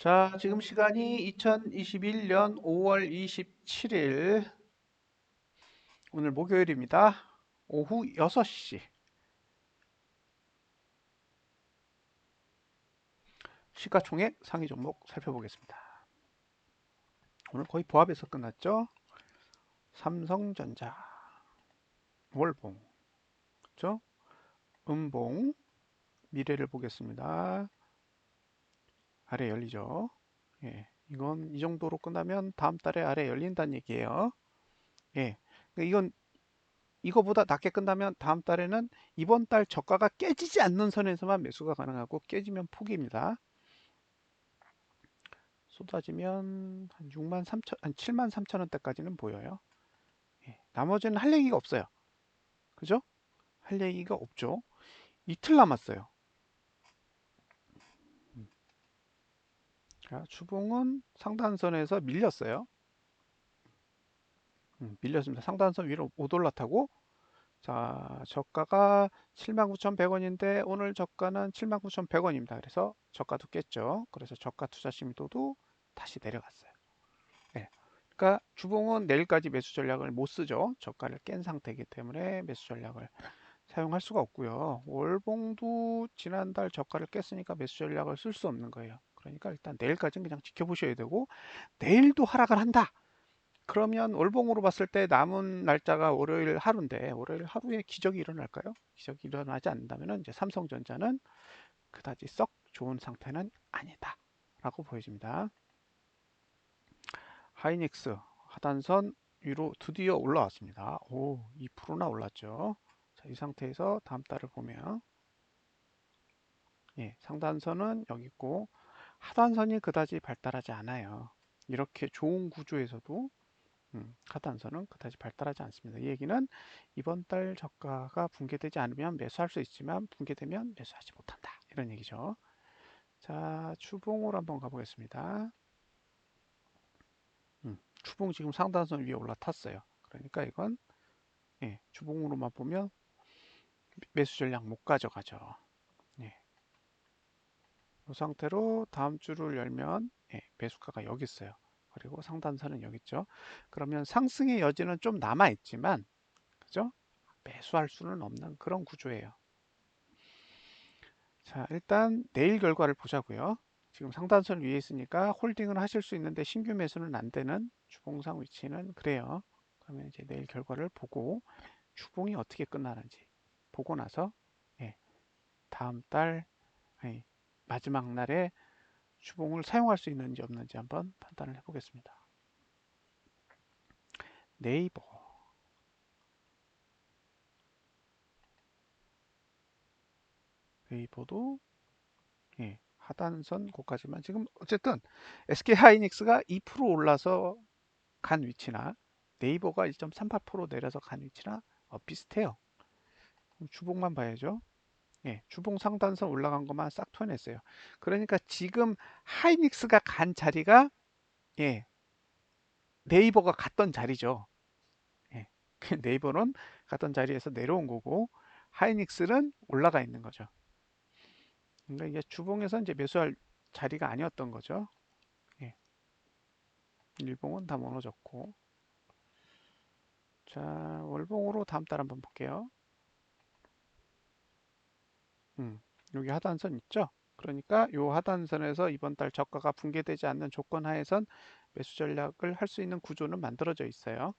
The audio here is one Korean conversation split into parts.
자, 지금 시간이 2021년 5월 27일. 오늘 목요일입니다. 오후 6시. 시가총액 상위 종목 살펴보겠습니다. 오늘 거의 보합에서 끝났죠? 삼성전자, 월봉, 그죠? 음봉, 미래를 보겠습니다. 아래 열리죠. 예, 이건 이 정도로 끝나면 다음 달에 아래 열린다는 얘기예요. 예, 그러니까 이건 이거보다 낮게 끝나면 다음 달에는 이번 달 저가가 깨지지 않는 선에서만 매수가 가능하고 깨지면 포기입니다. 쏟아지면 한 6만 3천, 한 7만 3천 원대까지는 보여요. 예, 나머지는 할 얘기가 없어요. 그죠? 할 얘기가 없죠. 이틀 남았어요. 자, 주봉은 상단선에서 밀렸어요. 음, 밀렸습니다. 상단선 위로 못 올라타고 자, 저가가 79,100원인데 오늘 저가는 79,100원입니다. 그래서 저가도 깼죠. 그래서 저가 투자 심도도 다시 내려갔어요. 네. 그러니까 주봉은 내일까지 매수 전략을 못 쓰죠. 저가를 깬 상태이기 때문에 매수 전략을 사용할 수가 없고요. 월봉도 지난달 저가를 깼으니까 매수 전략을 쓸 수 없는 거예요. 그러니까 일단 내일까지는 그냥 지켜보셔야 되고 내일도 하락을 한다. 그러면 월봉으로 봤을 때 남은 날짜가 월요일 하루인데 월요일 하루에 기적이 일어날까요? 기적이 일어나지 않는다면 이제 삼성전자는 그다지 썩 좋은 상태는 아니다. 라고 보여집니다. 하이닉스 하단선 위로 드디어 올라왔습니다. 오, 2%나 올랐죠. 자, 이 상태에서 다음 달을 보면 예, 상단선은 여기 있고 하단선이 그다지 발달하지 않아요. 이렇게 좋은 구조에서도 음, 하단선은 그다지 발달하지 않습니다. 이 얘기는 이번 달 저가가 붕괴되지 않으면 매수할 수 있지만 붕괴되면 매수하지 못한다. 이런 얘기죠. 자, 추봉으로 한번 가보겠습니다. 음, 추봉 지금 상단선 위에 올라탔어요. 그러니까 이건 예, 주봉으로만 보면 매수 전략 못 가져가죠. 이 상태로 다음 주를 열면 예, 매수가가 여기 있어요. 그리고 상단선은 여기 있죠. 그러면 상승의 여지는 좀 남아 있지만 그죠? 매수할 수는 없는 그런 구조예요. 자, 일단 내일 결과를 보자고요. 지금 상단선 위에 있으니까 홀딩을 하실 수 있는데 신규 매수는 안 되는 주봉상 위치는 그래요. 그러면 이제 내일 결과를 보고 주봉이 어떻게 끝나는지 보고 나서 예, 다음 달 예, 마지막 날에 주봉을 사용할 수 있는지 없는지 한번 판단을 해보겠습니다. 네이버 네이버도 예, 하단선 고까지만 지금 어쨌든 SK 하이닉스가 2% 올라서 간 위치나 네이버가 1.38% 내려서 간 위치나 어, 비슷해요. 주봉만 봐야죠. 예, 주봉 상단선 올라간 것만 싹 토해냈어요. 그러니까 지금 하이닉스가 간 자리가 예, 네이버가 갔던 자리죠. 예, 그 네이버는 갔던 자리에서 내려온 거고 하이닉스는 올라가 있는 거죠. 그러니까 이게 주봉에서 이제 매수할 자리가 아니었던 거죠. 예. 일봉은 다 무너졌고 자 월봉으로 다음 달 한번 볼게요. 음, 여기 하단선 있죠? 그러니까 이 하단선에서 이번 달 저가가 붕괴되지 않는 조건 하에선 매수 전략을 할 수 있는 구조는 만들어져 있어요.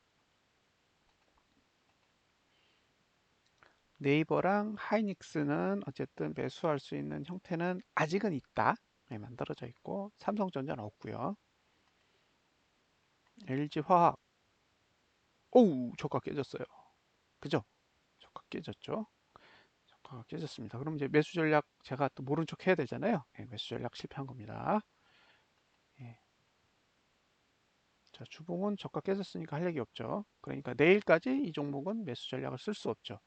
네이버랑 하이닉스는 어쨌든 매수할 수 있는 형태는 아직은 있다. 네, 만들어져 있고 삼성전자는 없고요. LG화학 오우 저가 깨졌어요. 그죠? 저가 깨졌죠? 아, 깨졌습니다. 그럼 이제 매수 전략 제가 또 모른 척 해야 되잖아요. 네, 매수 전략 실패한 겁니다. 예. 자, 주봉은 저가 깨졌으니까 할 얘기 없죠. 그러니까 내일까지 이 종목은 매수 전략을 쓸 수 없죠.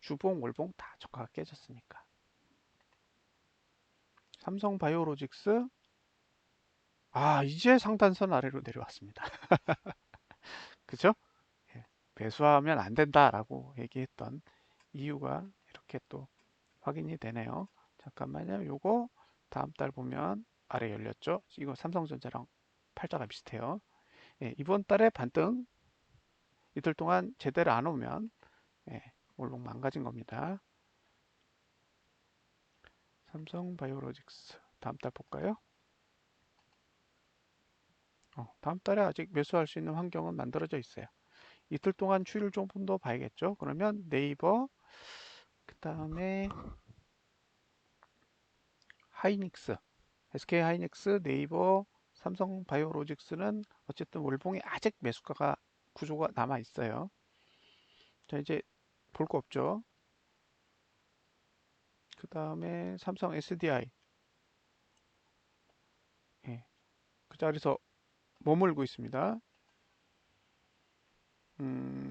주봉, 월봉 다 저가가 깨졌으니까. 삼성 바이오로직스 아, 이제 상단선 아래로 내려왔습니다. 그죠? 예, 매수하면 안 된다라고 얘기했던 이유가 이렇게 또 확인이 되네요. 잠깐만요. 요거 다음 달 보면 아래 열렸죠. 이거 삼성전자랑 팔자가 비슷해요. 예, 이번 달에 반등 이틀 동안 제대로 안 오면 예, 올록 망가진 겁니다. 삼성 바이오로직스 다음 달 볼까요? 어, 다음 달에 아직 매수할 수 있는 환경은 만들어져 있어요. 이틀 동안 추이를 조금 더 봐야겠죠. 그러면 네이버 그 다음에 하이닉스 SK 하이닉스 네이버 삼성 바이오로직스는 어쨌든 월봉이 아직 매수가가 구조가 남아 있어요. 자 이제 볼 거 없죠. 그 다음에 삼성 SDI 예, 그 자리에서 머물고 있습니다. 음,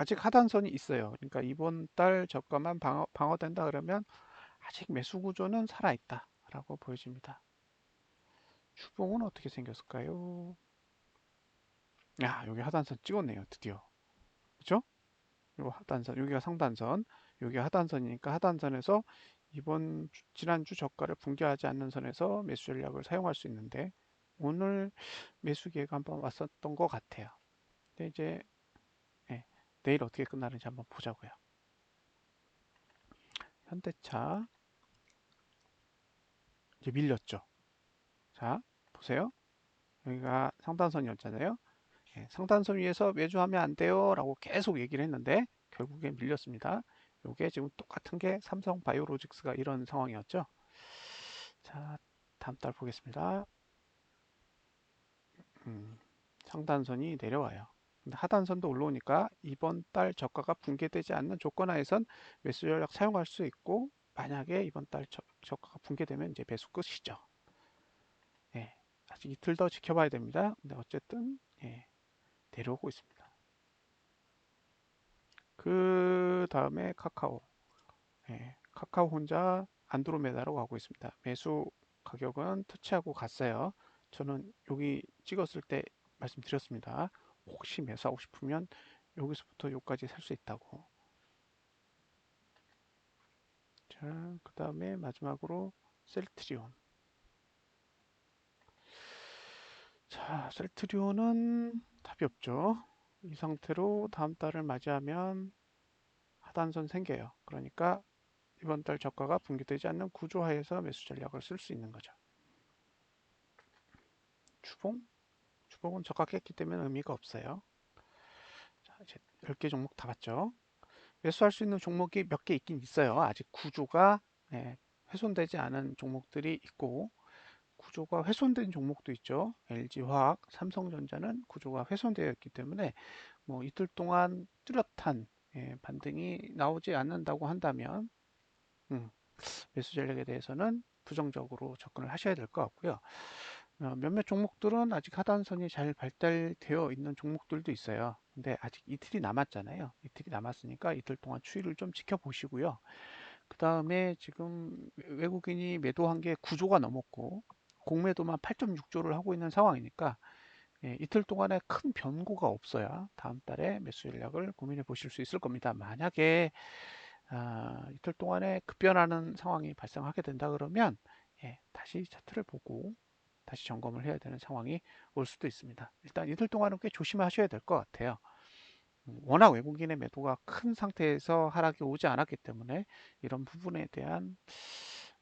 아직 하단선이 있어요. 그러니까 이번 달 저가만 방어, 방어된다 그러면 아직 매수 구조는 살아있다 라고 보여집니다. 주봉은 어떻게 생겼을까요? 야 여기 하단선 찍었네요 드디어 그죠? 요 하단선 여기가 상단선 여기가 하단선이니까 하단선에서 이번 주, 지난주 저가를 붕괴하지 않는 선에서 매수 전략을 사용할 수 있는데 오늘 매수 기회가 한번 왔었던 것 같아요 근데 이제 네, 내일 어떻게 끝나는지 한번 보자고요. 현대차. 이제 밀렸죠. 자 보세요. 여기가 상단선이었잖아요. 예, 상단선 위에서 매주하면 안 돼요 라고 계속 얘기를 했는데 결국에 밀렸습니다. 요게 지금 똑같은 게 삼성 바이오로직스가 이런 상황이었죠. 자 다음 달 보겠습니다. 음, 상단선이 내려와요 하단선도 올라오니까 이번 달 저가가 붕괴되지 않는 조건 하에선 매수 전략 사용할 수 있고 만약에 이번 달 저, 저가가 붕괴되면 이제 매수 끝이죠 예, 아직 이틀 더 지켜봐야 됩니다 근데 어쨌든 예, 내려오고 있습니다. 그 다음에 카카오. 예, 카카오 혼자 안드로메다로 가고 있습니다. 매수 가격은 터치하고 갔어요. 저는 여기 찍었을 때 말씀드렸습니다. 혹시 매수하고 싶으면 여기서부터 여기까지 살 수 있다고. 자, 그 다음에 마지막으로 셀트리온. 자, 셀트리온은 답이 없죠. 이 상태로 다음 달을 맞이하면 하단선 생겨요. 그러니까 이번 달 저가가 붕괴되지 않는 구조하에서 매수 전략을 쓸 수 있는 거죠. 주봉? 저가 깼기 때문에 의미가 없어요. 자, 이제 10개 종목 다 봤죠. 매수할 수 있는 종목이 몇 개 있긴 있어요. 아직 구조가 네, 훼손되지 않은 종목들이 있고 구조가 훼손된 종목도 있죠. LG화학, 삼성전자는 구조가 훼손되어 있기 때문에 뭐 이틀 동안 뚜렷한 예, 반등이 나오지 않는다고 한다면 음, 매수 전략에 대해서는 부정적으로 접근을 하셔야 될 것 같고요. 어, 몇몇 종목들은 아직 하단선이 잘 발달되어 있는 종목들도 있어요. 근데 아직 이틀이 남았잖아요. 이틀이 남았으니까 이틀 동안 추이를 좀 지켜보시고요. 그 다음에 지금 외국인이 매도한 게 구조가 넘었고 공매도만 8.6조를 하고 있는 상황이니까 예, 이틀 동안에 큰 변고가 없어야 다음 달에 매수 전략을 고민해 보실 수 있을 겁니다. 만약에 아, 이틀 동안에 급변하는 상황이 발생하게 된다 그러면 예, 다시 차트를 보고 다시 점검을 해야 되는 상황이 올 수도 있습니다. 일단 이틀 동안은 꽤 조심하셔야 될 것 같아요. 음, 워낙 외국인의 매도가 큰 상태에서 하락이 오지 않았기 때문에 이런 부분에 대한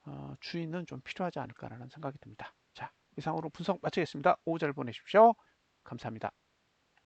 어, 주의는 좀 필요하지 않을까라는 생각이 듭니다. 자, 이상으로 분석 마치겠습니다. 오후 잘 보내십시오. 감사합니다.